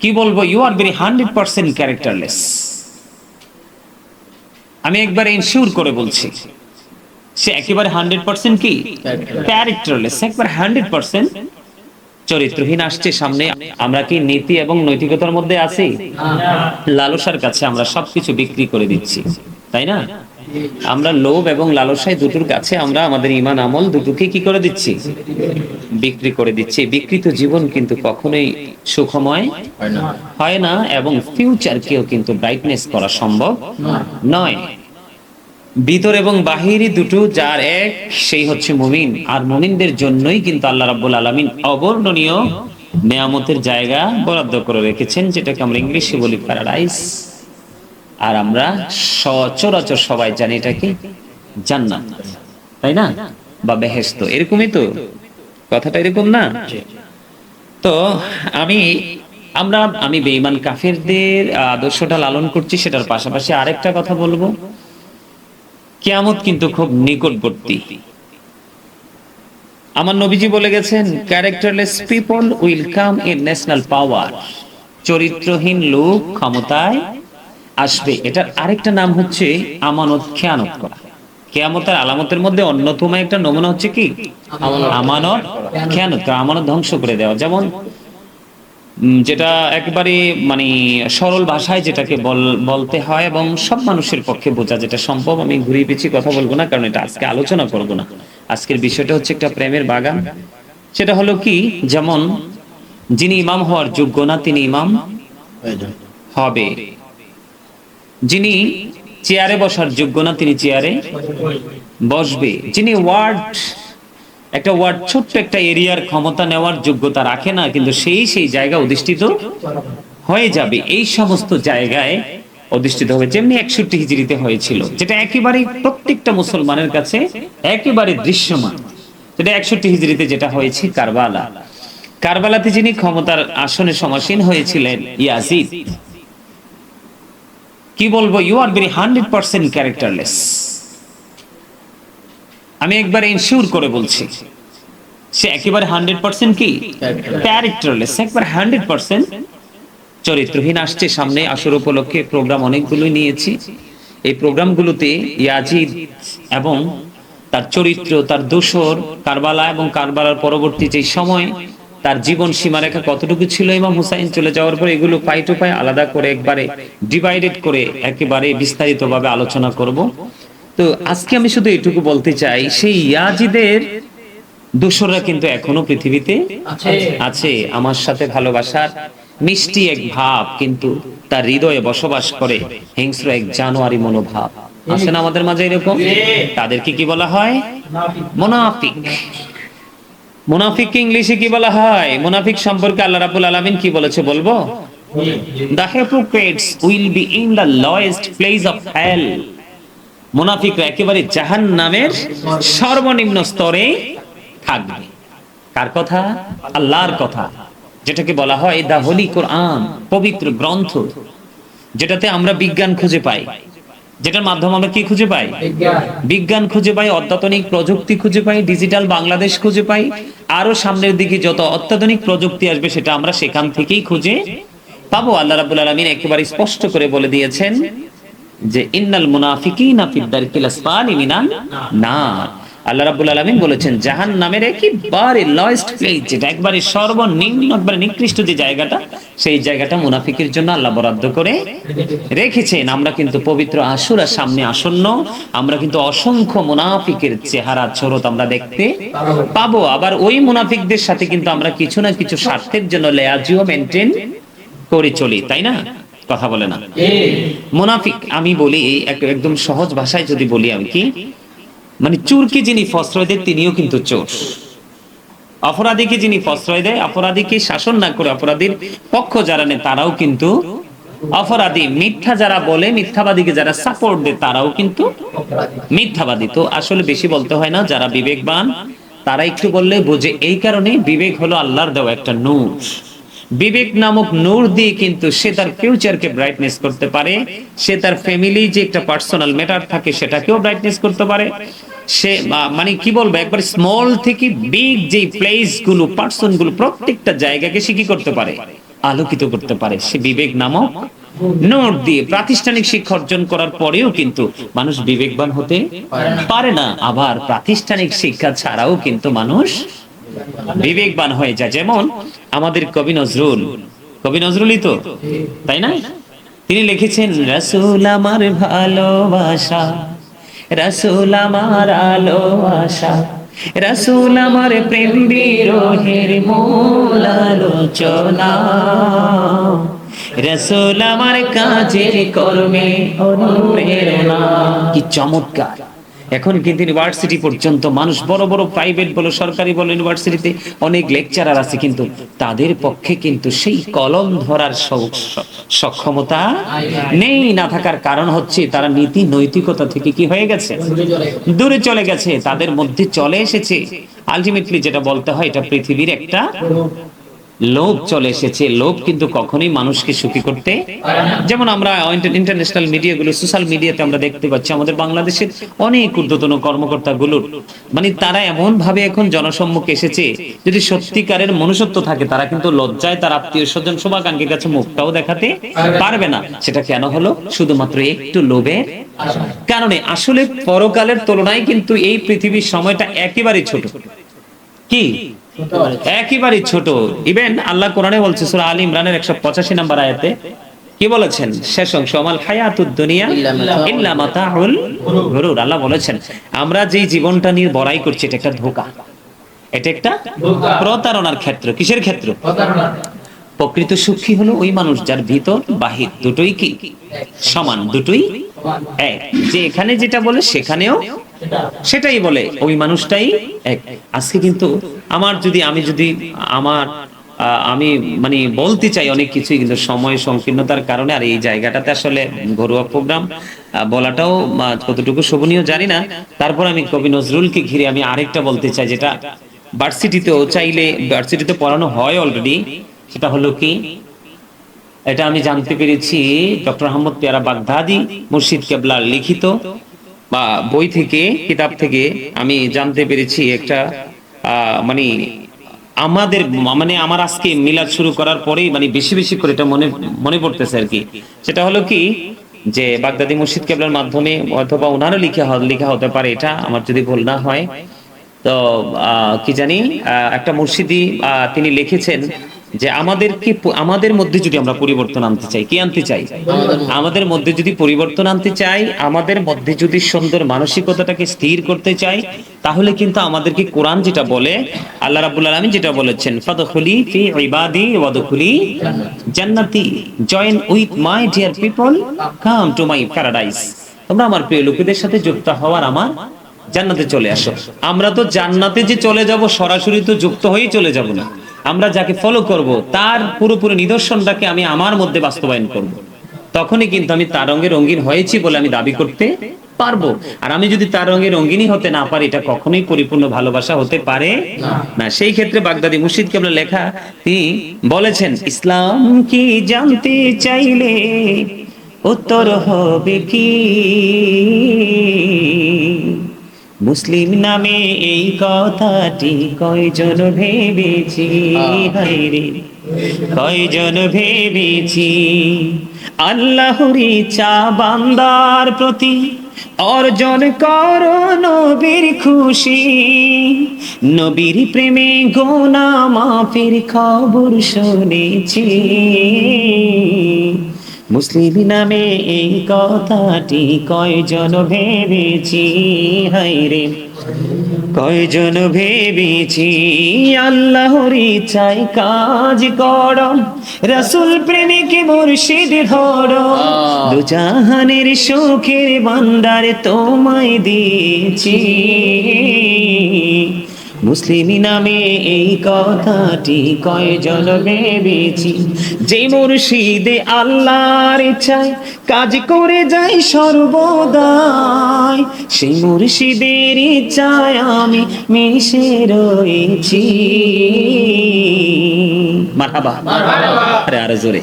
কি বলব? You are very hundred percent characterless আমি একবার ইনশিওর করে বলছি, সে একেবারে হান্ড্রেড পার্সেন্ট কি? ক্যারেক্টারলেস একবার হান্ড্রেড পার্সেন্ট চরিত্রহীন আসছে সামনে। আমরা কি নীতি এবং নৈতিকতার মধ্যে আছি? লালসার কাছে আমরা সবকিছু বিক্রি করে দিচ্ছি, তাই না? আমরা লোভ এবং লালসায় দুটোর কাছে আমরা আমাদের ইমান আমল দুটোকে কি করে দিচ্ছি? বিক্রি করে দিচ্ছে। বিকৃত জীবন কিন্তু কখনোই সুখময় হয় না এবং ফিউচারকেও কিন্তু ব্রাইটনেস করা সম্ভব নয়। ভিতর এবং বাহিরে দুটো, যার এক, সেই হচ্ছে মুমিন। আর মুমিনদের জন্যই কিন্তু আল্লাহ রাব্বুল আলামিন অবর্ণনীয় নেয়ামতের জায়গা বরাদ্দ করে রেখেছেন, যেটাকে আমরা ইংলিশে বলি প্যারাডাইস আর আমরা সচরাচর সবাই জানি এটাকে জান্নাত, তাই না? বা বেহেশত। এরকমই তো। কথাটা এরকম না? তো আমি আমরা আমি বেঈমান কাফেরদের আদর্শটা লালন করছি সেটার পাশাপাশি আরেকটা কথা বলব। কিয়ামত কিন্তু খুব নিকটবর্তী। আমার নবীজি বলে গেছেন characterless people will come in national power চরিত্রহীন লোক ক্ষমতায় আসবে। এটার আরেকটা নাম হচ্ছে আমানত খেয়ানত করা। কেয়ামতের আলামতের মধ্যে অন্যতম একটা নমুনা হচ্ছে কি? আমানত। খেয়ানত আমানত ধ্বংস করে দেওয়া। যেমন যেটা একেবারে মানে সরল ভাষায় যেটাকে বলতে হয় এবং সব মানুষের পক্ষে বোঝা যেটা সম্ভব আমি ঘুরিয়ে পেঁচিয়ে কথা বলব না কারণ এটা আজকে আলোচনা করব না। আজকের বিষয়টা হচ্ছে একটা প্রেমের বাগান। সেটা হলো কি? যেমন যিনি ইমাম হওয়ার যোগ্য না তিনি ইমাম হবে। যিনি চেয়ারে বসার যোগ্য না, তিনি চেয়ারে বসবে। যিনি ওয়ার্ড, একটা ওয়ার্ড, ছোট্ট একটা এরিয়ার ক্ষমতা নেওয়ার যোগ্যতা রাখে না, কিন্তু সেই সেই জায়গা অধিষ্ঠিত হয়ে যাবে। এই সমস্ত জায়গায় অধিষ্ঠিত হবে যেমনি একষট্টি হিজড়িতে হয়েছিল, যেটা একেবারে প্রত্যেকটা মুসলমানের কাছে একেবারে দৃশ্যমান। যেটা একষট্টি হিজড়িতে যেটা হয়েছে, কারবালা। কারবালাতে যিনি ক্ষমতার আসনে সমাসীন হয়েছিলেন, ইয়াজিদ কি বলব? You are very hundred percent characterless আমি একবার ইনশিওর করে বলছি। সে একেবারে হান্ড্রেড পার্সেন্ট কি? ক্যারেক্টারলেস একবার হান্ড্রেড পার্সেন্ট চরিত্রহীন আসছে সামনে আসর উপলক্ষে। প্রোগ্রাম অনেকগুলোই নিয়েছি। এই প্রোগ্রামগুলোতে ইয়াজিদ এবং তার চরিত্র তার দোসর কারবালা এবং কারবালার পরবর্তী যে সময় তার জীবন সীমারেখা কতটুকু ছিল ইমাম হুসাইন চলে যাওয়ার পর এগুলো পাই টু পাই আলাদা করে একবারে ডিভাইডেড করে একেবারে বিস্তারিতভাবে আলোচনা করব। তো আজকে আমি শুধু এটুকু বলতে চাই সেই ইয়াজিদের দোসররা কিন্তু এখনও পৃথিবীতে আছে। আমার সাথে ভালোবাসার মিষ্টি এক ভাব কিন্তু তার হৃদয়ে বসবাস করে হিংস্র এক জানুয়ারি মনোভাব। আছে না আমাদের মাঝে এরকম? তাদেরকে কি বলা হয়? মোনাফিক। মুনাফিককে ইংলিশে কি বলা হয়? মুনাফিক সম্পর্কে আল্লাহ রাব্বুল আলামিন কি বলেছে বলব? The hypocrites will be in the lowest place of hell. মুনাফিকরা একেবারে জাহান নামের সর্বনিম্ন স্তরে থাকবে। কার কথা? আল্লাহর কথা। যেটাকে বলা হয় দা হোলি কোরআন পবিত্র গ্রন্থ। যেটাতে আমরা বিজ্ঞান খুঁজে পাই। যেটার মাধ্যমে আমরা কি খুঁজে পাই? বিজ্ঞান। খুঁজে পাই অত্যাধুনিক প্রযুক্তি খুঁজে পাই ডিজিটাল বাংলাদেশ খুঁজে পাই। আরও সামনের দিকে যত অত্যাধুনিক প্রযুক্তি আসবে সেটা আমরা সেখান থেকেই খুঁজে পাবো। আল্লাহ রাবুল আলমিন একেবারে স্পষ্ট করে বলে দিয়েছেন যে ইন্নাল মুনাফিকিনা ফিদ্দার দারকিল আসফালি মিনান নার। আল্লাহ রাব্বুল আলামিন বলেছেন জাহান্নামের একেবারে লয়েস্ট প্লেস যেটা একবারে সর্বনিম্ন একবারে নিকৃষ্ট যে জায়গাটা সেই জায়গাটা মুনাফিকের জন্য আল্লাহ বরাদ্দ করে রেখেছেন। আমরা কিন্তু পবিত্র আশুরার সামনে আসন্ন আমরা কিন্তু অসংখ্য মুনাফিকের চেহারা ছরত আমরা দেখতে পাবো। আবার ওই মুনাফিকদের সাথে কিন্তু আমরা কিছু না কিছু স্বার্থের জন্য লেয়াজিও মেনটেন করে চলি তাই না? কথা বলে না। মুনাফিক আমি বলি এক- একদম সহজ ভাষায় যদি বলি আমি কি মানে চোরকে যিনি প্রশ্রয় দেয়, তিনিও কিন্তু চোর। অপরাধীকে যিনি প্রশ্রয় দেয় অপরাধীকে শাসন না করে অপরাধীর পক্ষ যারা নেয়, তারাও কিন্তু অপরাধী। মিথ্যা যারা বলে, মিথ্যাবাদীকে যারা সাপোর্ট দেয়, তারাও কিন্তু মিথ্যাবাদী। তো আসলে বেশি বলতে হয় না, যারা বিবেকবান, তারা একটু বললে বোঝে। এই কারণে বিবেক হলো আল্লাহর দেওয়া একটা নূর। বিবেক নামক নূর দিয়ে কিন্তু সে তার ফিউচারকে ব্রাইটনেস করতে পারে। সে তার ফ্যামিলি যে একটা পার্সোনাল ম্যাটার থাকে সেটাকেও ব্রাইটনেস করতে পারে। সে মানে কি বলব, একবার স্মল থেকে বিগ যে প্লেসগুলো পার্সনগুলো প্রত্যেকটা জায়গাকে সে কি করতে পারে? আলোকিত করতে পারে। সে বিবেক নামক নোট দিয়ে প্রাতিষ্ঠানিক শিক্ষা অর্জন করার পরেও কিন্তু মানুষ বিবেকবান হতে পারে না। আবার প্রাতিষ্ঠানিক শিক্ষা ছাড়াও কিন্তু মানুষ বিবেকবান হয়ে যায়। যেমন আমাদের কবি নজরুল। কবি নজরুলই তো, তাই না? তিনি লিখেছেন, রাসূল আমার ভালোবাসা, রাসূল আমার আলো আশা রাসূল আমার প্রেম বিরোহের মূল আলোচনা, রাসূল আমার কাজের কর্মে অনুপ্রেরণা। কি চমৎকার। এখন কিন্তু ইউনিভার্সিটি পর্যন্ত মানুষ বড় বড় প্রাইভেট বলো, সরকারি বলো ইউনিভার্সিটিতে অনেক লেকচারার আছে কিন্তু তাদের পক্ষে কিন্তু সেই কলম ধরার সক্ষমতা নেই না থাকার কারণ হচ্ছে তারা নীতি নৈতিকতা থেকে কি হয়ে গেছে? দূরে চলে গেছে, তাদের মধ্যে চলে এসেছে। আলটিমেটলি যেটা বলতে হয়, এটা পৃথিবীর একটা লোভ চলে এসেছে। লোভ কিন্তু কখনোই মানুষকে সুখী করতে যেমন আমরা ইন্টারন্যাশনাল মিডিয়াগুলো সোশ্যাল মিডিয়াতে আমরা দেখতে পাচ্ছি, আমাদের বাংলাদেশের অনেক ঊর্ধ্বতন কর্মকর্তা গুলোর মানে তারা এমন ভাবে এখন জনসম্মুখে এসেছে, যদি সত্যিকারের মনুষ্যত্ব থাকে, তারা কিন্তু লজ্জায় তার আত্মীয় স্বজন শুভাকাঙ্ক্ষীর কাছে মুখটাও দেখাতে পারবে না। সেটা কেন হলো? শুধুমাত্র একটু লোভের কারণে। আসলে পরকালের তুলনায় কিন্তু এই পৃথিবীর সময়টা একেবারে ছোট। কি? একেবারে ছোট। ইভেন আল্লাহ কোরআনে বলছে, সূরা আলী ইমরানের 185 নম্বর আয়াতে কি বলেছেন? শেষ অংশ আমাল হায়াতুদ দুনিয়া ইল্লা মাতাউল গুরুর। আল্লাহ বলেছেন, আমরা যে জীবনটা নিয়ে বড়াই করছি, এটা একটা ধোঁকা। এটা একটা প্রতারণার ক্ষেত্র। কিসের ক্ষেত্র? প্রকৃত সুখী হলো ওই মানুষ যার ভিতর বাহির দুটোই কি? সমান দুটোই এক। যে এখানে যেটা বলে, সেখানেও সেটাই বলে, ওই মানুষটাই এক। আজকে কিন্তু আমার যদি, আমি যদি, আমার আমি মানে বলতে চাই অনেক কিছুই, কিন্তু সময় সংকীর্ণতার কারণে আর এই জায়গাটাতে আসলে ঘরোয়া প্রোগ্রাম বলাটাও কতটুকু শোভনীয় জানি না। তারপর আমি কবি নজরুলকে ঘিরে আমি আরেকটা বলতে চাই, যেটা ভার্সিটিতেও চাইলে, ভার্সিটিতে পড়ানো হয় অলরেডি সেটা হলো কি, এটা আমি জানতে পেরেছি, ডক্টর আহমদ পেয়ারা বাগদাদি মুর্শিদ কেবলার লিখিত বা বই থেকে, কিতাব থেকে আমি জানতে পেরেছি একটা মানে আমাদের মানে আমার আজকে মিলাদ শুরু করার পরেই মানে বেশি বেশি করে এটা মনে মনে পড়তেছে আর কি। সেটা হলো কি যে বাগদাদি মুর্শিদ কেবলার মাধ্যমে অথবা ওনারও লিখা লিখা হতে পারে এটা, আমার যদি ভুল না হয়। তো কি জানি একটা মুর্শিদি তিনি লিখেছেন যে আমাদেরকে আমাদের মধ্যে যদি আমরা পরিবর্তন আনতে চাই, কি আনতে চাই? আমাদের মধ্যে যদি পরিবর্তন আনতে চাই, আমাদের মধ্যে যদি সুন্দর মানসিকতাটাকে স্থির করতে চাই, তাহলে কিন্তু আমাদেরকে কোরআন যেটা বলে, আল্লাহ রাব্বুল আলামিন যেটা বলেছেন, ফাদখুলি ফি ইবাদি ওয়াদখুলি জান্নাতি। Join with my dear people come to my paradise তোমরা আমার প্রিয় লোকেদের সাথে যুক্ত হওয়ার আমার জান্নাতে চলে আসো। আমরা তো জান্নাতে যে চলে যাব, সরাসরি তো যুক্ত হয়েই চলে যাব না। আমরা যাকে ফলো করব, তার পুরোপুরি নিদর্শনটাকে আমি আমার মধ্যে বাস্তবায়ন করব। তখনই কিন্তু আমি তার রঙে রঙিন হয়েছি বলে আমি দাবি করতে পারব। আর আমি যদি তার রঙে রঙিনই হতে না পারি, এটা কখনোই পরিপূর্ণ ভালোবাসা হতে পারে না। সেই ক্ষেত্রে বাগদাদি মুর্শিদ কেবল লেখা, তিনি বলেছেন, ইসলাম কি জানতে চাইলে উত্তর হবে কি? মুসলিম নামে এই কথাটি কয়জন ভেবেছি? হায়রে কয়জন ভেবেছি? আল্লাহরি চা বান্দার প্রতি অর্জন কর নবীর খুশি। নবীর প্রেমে গোনা মাফির খবর শুনেছি। মুসলিম নামে এই কথাটি কয়জন ভেবেছি? হাইরে কয়জন ভেবেছি? আল্লাহর ইচ্ছায় কাজ কর রসুল প্রেমিক মুর্শিদ ধর দুজাহানের সুখের বান্দার তোমায় দিয়েছি। মুসলিম নামে এই কথাটি কয় কয়জন ভেবেছি যে মুর্শিদে আল্লাহর ইচ্ছায় কাজ করে যাই সর্বদাই সেই মুর্শিদের ইচ্ছায় আমি মিশে রয়েছি। মারহাবা। আরে আরও জোরে।